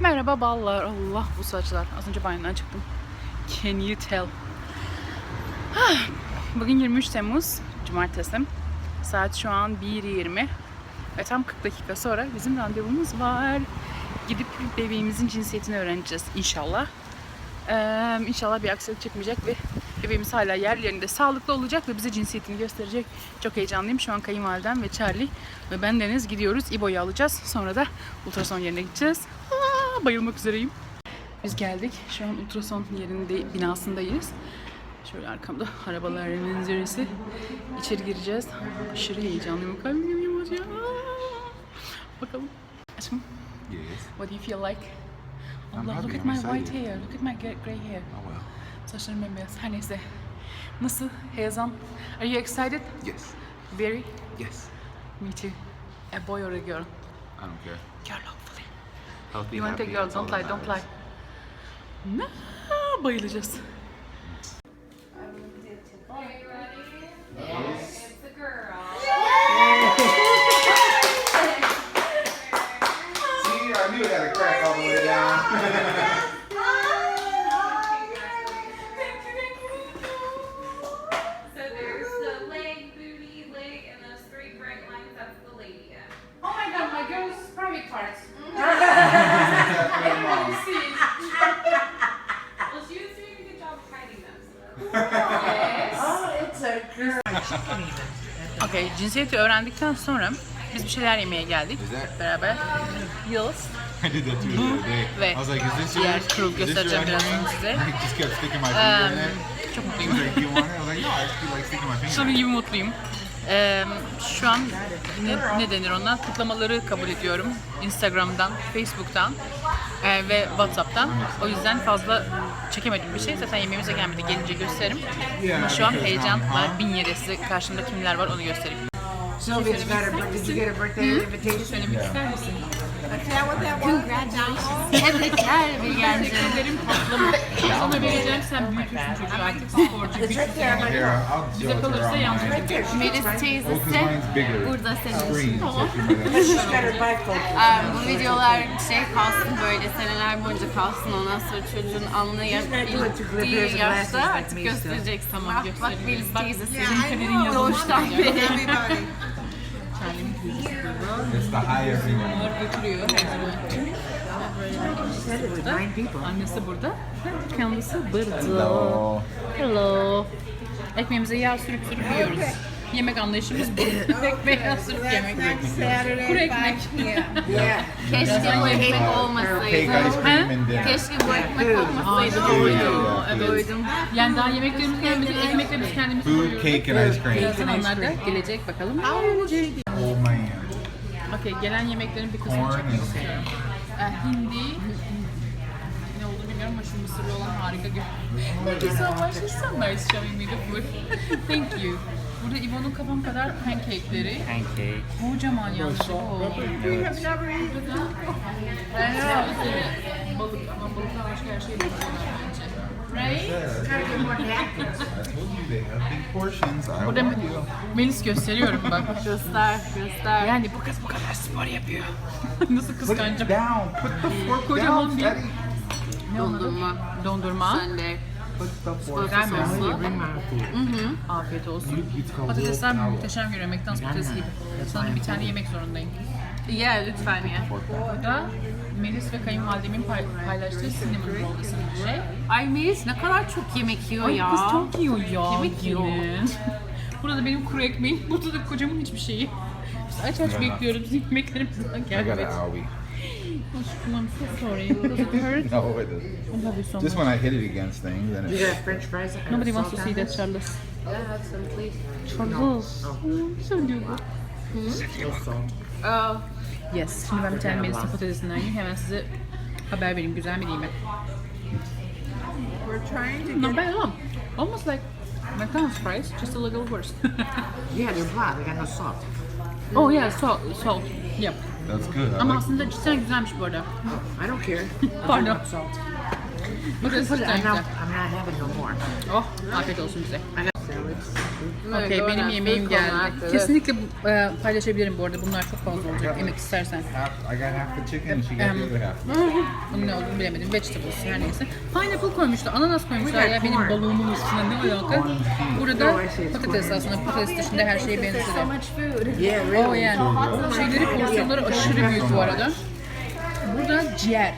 Merhaba ballar. Allah bu saçlar. Az önce banyodan çıktım. Can you tell? Ah, Bugün 23 Temmuz. Cumartesi. Saat şu an 1.20. Ve tam 40 dakika sonra bizim randevumuz var. Gidip bebeğimizin cinsiyetini öğreneceğiz inşallah. Ee, inşallah bir aksilik çıkmayacak ve bebeğimiz hala yerlerinde sağlıklı olacak ve bize cinsiyetini gösterecek. Çok heyecanlıyım. Şu an kayınvalidem ve Charlie ve ben Deniz gidiyoruz. İbo'yu alacağız. Sonra da ultrason yerine gideceğiz. Aa, bayılmak üzereyim. Biz geldik. Şu an ultrason yerinde binasındayız. Şöyle arkamda arabaların manzarası. İçeri gireceğiz. Aşırı heyecanlıyım. Kalbim ya. Bakalım. Aşkım, Yes. what do you feel like? I'm Allah, happy, look at my white hair. Look at my gray gray hair. Oh well. Saçlarım bembeyaz. Her neyse. Nasıl? Heyecan. Are you excited? Yes. Very. Yes. Me too. A boy or a girl? I don't care. Girl You want a happy, girl? Don't lie, don't lie. Na, bayılacağız. See, I knew it had a crack all the way down. So there's the leg, booty, leg, and those three bright lines. That's the lady end. Oh my god, my girl's private parts. Well, she was doing a good job of hiding them. So that's Okay, cinsiyeti öğrendikten sonra biz bir şeyler yemeye geldik. Is Beraber. Yıldız ve I was like, is this diğer crew Is this göstereceğim your birazdan size. ring? I just kept sticking my finger in it. çok She mutluyum. like, you want it? I was like, no, I just feel like sticking my finger Şunun in it. gibi mutluyum. Ee, şu an ne, ne denir ona? Kutlamaları kabul ediyorum. Instagram'dan, Facebook'tan ve Whatsapp'tan. O yüzden fazla çekemedim bir şey. Zaten yemeğimize gelmedi. Gelince gösteririm. Ama şu an heyecan var. Bin yere size karşımda kimler var onu göstereyim. Sylvia's got her. Did you get a birthday invitation? Söylemek ister misin? Tebrikler Bilgencim. Ederim tatlım. Sana vereceğim sen büyütürsün çocuğu artık sporcu. I'll Bize kalırsa my çünkü. Melis Oh, teyzesi burada senin için. Aa, bu videolar şey kalsın böyle seneler boyunca kalsın ondan sonra çocuğun anlayabildiği yaşta artık gösterecek tamam bak, bak Melis teyzesi Kaderin yazılmış. doğuştan beri It's the higher finger. Bunlar götürüyor her zaman people. Annesi burada. Kendisi burada. Hello. Hello. Ekmeğimize yağ sürüp sürüp yiyoruz. Yemek anlayışımız bu. Yağ sürüp yemek. Kuru ekmek. Yeah. keşke bu ekmek olmasaydı dinner. keşke bu ekmek olmasaydı doydum evet. doydum Yani daha yemeklerimiz gelmedi. Ekmeklerimizi kendimiz Food, koyuyoruz. cake, and ice cream. Onlar da gelecek bakalım. Oh man. Okey gelen yemeklerin bir kısmını Corn çekmek and- istiyorum. Ee, hindi. Ne olduğunu bilmiyorum ama şu mısırlı olan harika görünüyor. Thank you so much. It's so nice showing me the food. Thank you. Burada İbo'nun kafam kadar pancake'leri. Pancake. Kocaman yalnız. Oo. Balık ama balıktan başka her şey bence. Burada. Melis gösteriyorum bak. göster göster Yani bu kız bu kadar spor yapıyor. Nasıl Put it kıskancım? down. Put the fork Kocaman bir- oldu? dondurma Dondurma. sen de My food. Afiyet olsun. Patatesler muhteşem görüyor. McDonald's patatesi gibi. Sana bir tane yemek zorundayım. ye lütfen ye Burada Melis ve kayınvalidemin pay- paylaştığı cinnamon roll isimli bir şey. ay Melis ne kadar çok yemek yiyor Ay ya kız çok yiyor ya. Yemek yiyor. Burada da benim kuru ekmeğim. Burada da kocamın hiçbir şeyi. Biz aç aç bekliyoruz. Yemeklerimizden I got gelmedi. an owie. Aşkım I'm so sorry. Does it hurt? No, it doesn't. I love you so Just much. when I hit it against things, then You it. French fries? and Nobody wants to on see it? that, Charles. Yeah, have some please. Charles. Sen diyor bu. No mm, salt. Hmm? Oh, Yes. Şimdi ben bir tane Melis'in patatesinden yiyeyim. Hemen size haber vereyim. Güzel mi değil mi? We're trying to Not bad at all. Almost like McDonald's fries, just a little worse. Yeah, they're blah. They got no salt. oh yeah, salt, salt. Yep. That's good. I Ama like aslında cidden güzelmiş bu arada. I don't care. Pardon. I want salt. Patates Put it, cidden I'm, not, güzel. I'm not having no more. Oh, afiyet olsun bize. I. Okey benim yemeğim geldi. Kesinlikle e, paylaşabilirim bu arada. Bunlar çok fazla olacak yemek istersen. Half, I got half the chicken. She got the other half. Bunun ne olduğunu bilemedim. Vegetables her neyse. Pineapple koymuşlar, ananas koymuşlar ya benim balığımın üstüne ne alaka? Burada patates aslında patates dışında her şeye benziyor. O yani şeyleri porsiyonları aşırı büyük bu arada. Burada ciğer.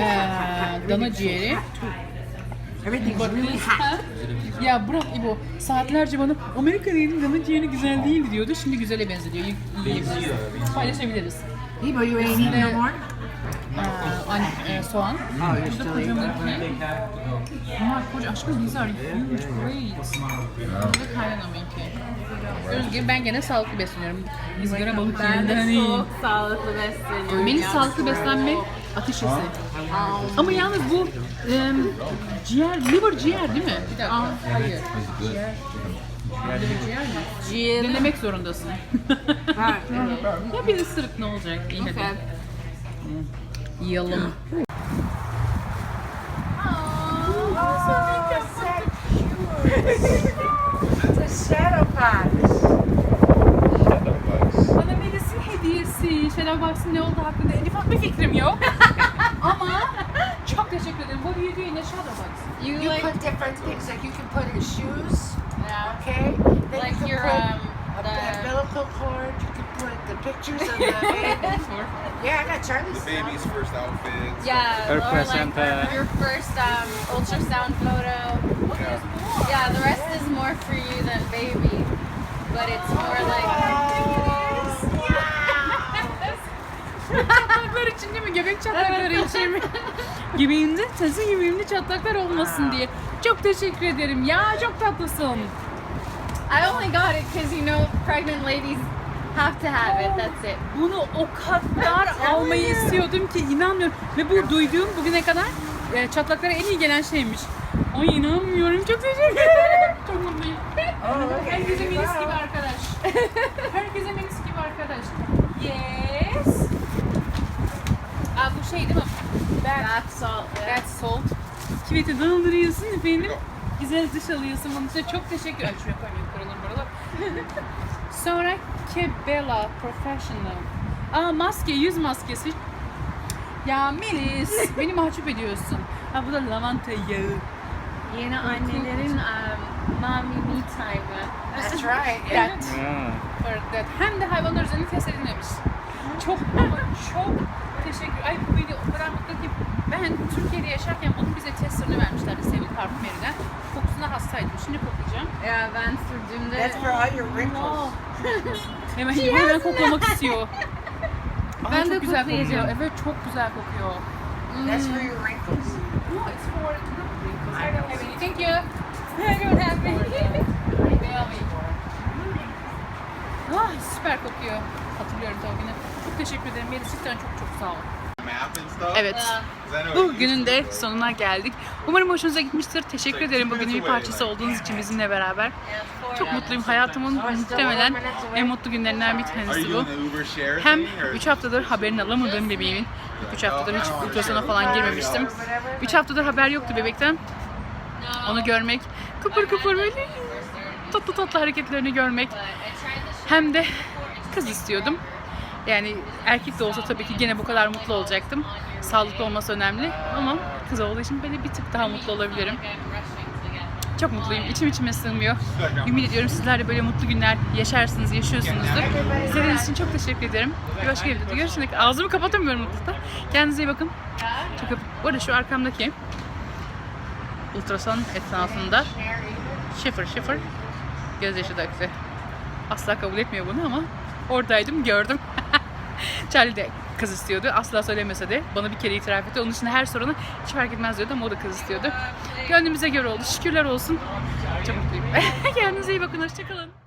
Ee, dana ciğeri. Everything's really hot. Ya bırak İbo. Saatlerce bana Amerika'da yedim dana ciğeri güzel değildi diyordu. Şimdi güzele benzediyor. Y- Yiyebiliriz. Paylaşabiliriz. Ebo, you ain't eating no more? Ee, an, e, soğan. Oh, you're still eating. kocamanki. Bunlar koca aşkım these are huge great. Burada gibi ben gene sağlıklı besleniyorum. Izgara balık Ben de iyi. çok sağlıklı besleniyorum. Benim ya. sağlıklı beslenme ateş esi. Ama yalnız bu em, ciğer, liver ciğer değil mi? Bir dakika. hayır. Ciğer. Liver ciğer mi? Ciğeri. Denemek zorundasın. Ha, ya bir ısırık ne olacak? İyi hadi. okay. Yiyelim. It's a shadow box. Hediyesi. Şelal Box'ın ne olduğu hakkında en ufak bir fikrim yok. Ama çok teşekkür ederim. What do you do in a shadow box? You, You like, put different things, like you can put your shoes, yeah, okay? Then like you can your, put um, a the, umbilical cord, you can put the pictures of the baby. Yeah, I got Charlie's. The baby's first outfit. yeah, Her or like placenta. your first um, ultrasound photo. Yeah. Yeah, the rest is more for you than baby, but it's more like. Çatlaklar için değil mi? Göbek çatlakları için mi? Göbeğimde, tazı göbeğimde çatlaklar olmasın diye. Çok teşekkür ederim. Ya çok tatlısın. I only got it because you know pregnant ladies have to have it. That's it. Bunu o kadar almayı istiyordum ki inanmıyorum. Ve bu duyduğum bugüne kadar e, çatlaklara en iyi gelen şeymiş. Ay inanmıyorum. Çok teşekkür ederim. Çok mutluyum. Herkese Melis gibi arkadaş. Herkese Melis gibi arkadaş. Yes. Aa bu şey değil mi? Bath, That's all. bath salt. Kiveti daldırıyorsun efendim. Güzel dış alıyorsun. Bunun için çok teşekkür ederim. Şuraya koymayayım kırılır buralar. Sonra Kebela Professional. Aa maske, yüz maskesi. Ya Melis, beni mahcup ediyorsun. Ha bu da lavanta yağı. Yeni annelerin um, mommy me time'ı. That's right. That, Yeah. for that. Hem de hayvanlar üzerinde test edilmemiş. Çok ama çok teşekkür. Ay bu beni o kadar mutlu ki ben Türkiye'de yaşarken bunun bize testlerini vermişlerdi sevgili parfümeriden. Kokusuna hastaydım. Şimdi koklayacağım. Ya ben sürdüğümde That's for all your wrinkles. Hemen hemen koklamak istiyor. Aa, Ben çok de güzel kokuyor. koklayacağım. Evet çok güzel kokuyor. That's for your wrinkles. No, it's for I don't have any. Thank you. I don't have any. Ah, süper kokuyor. Hatırlıyorum tabii yine. Teşekkür ederim. Melis cidden çok çok sağ ol. Map and stuff. Evet. Bugünün de sonuna geldik. Umarım hoşunuza gitmiştir. Teşekkür ederim bugünün bir parçası olduğunuz için bizimle beraber. Çok mutluyum. Hayatımın muhtemelen en mutlu günlerinden bir tanesi bu. Hem thing or? 3 haftadır haberini alamadığım bebeğimin. 3 haftadır hiç ultrasona falan girmemiştim. 3 haftadır haber yoktu bebekten. Onu görmek, kıpır kıpır böyle tatlı tatlı hareketlerini görmek. Hem de kız istiyordum. Yani erkek de olsa tabii ki gene bu kadar mutlu olacaktım. Sağlıklı olması önemli ama kız olduğu için böyle bir tık daha mutlu olabilirim. Çok mutluyum. İçim içime sığmıyor. Ümit ediyorum sizler de böyle mutlu günler yaşarsınız, yaşıyorsunuzdur. İzlediğiniz için çok teşekkür ederim. Bir başka videoda görüşmek. Ağzımı kapatamıyorum mutluluktan. Kendinize iyi bakın. Çok öp- Bu şu arkamdaki ultrason esnasında şifır şifır gözyaşı döktü. Asla kabul etmiyor bunu ama oradaydım gördüm. Charlie de kız istiyordu. Asla söylemese de bana bir kere itiraf etti. Onun için her soruna hiç fark etmez diyordu ama o da kız istiyordu. Gönlümüze göre oldu. Şükürler olsun. Çok mutluyum. Kendinize iyi bakın. Hoşçakalın.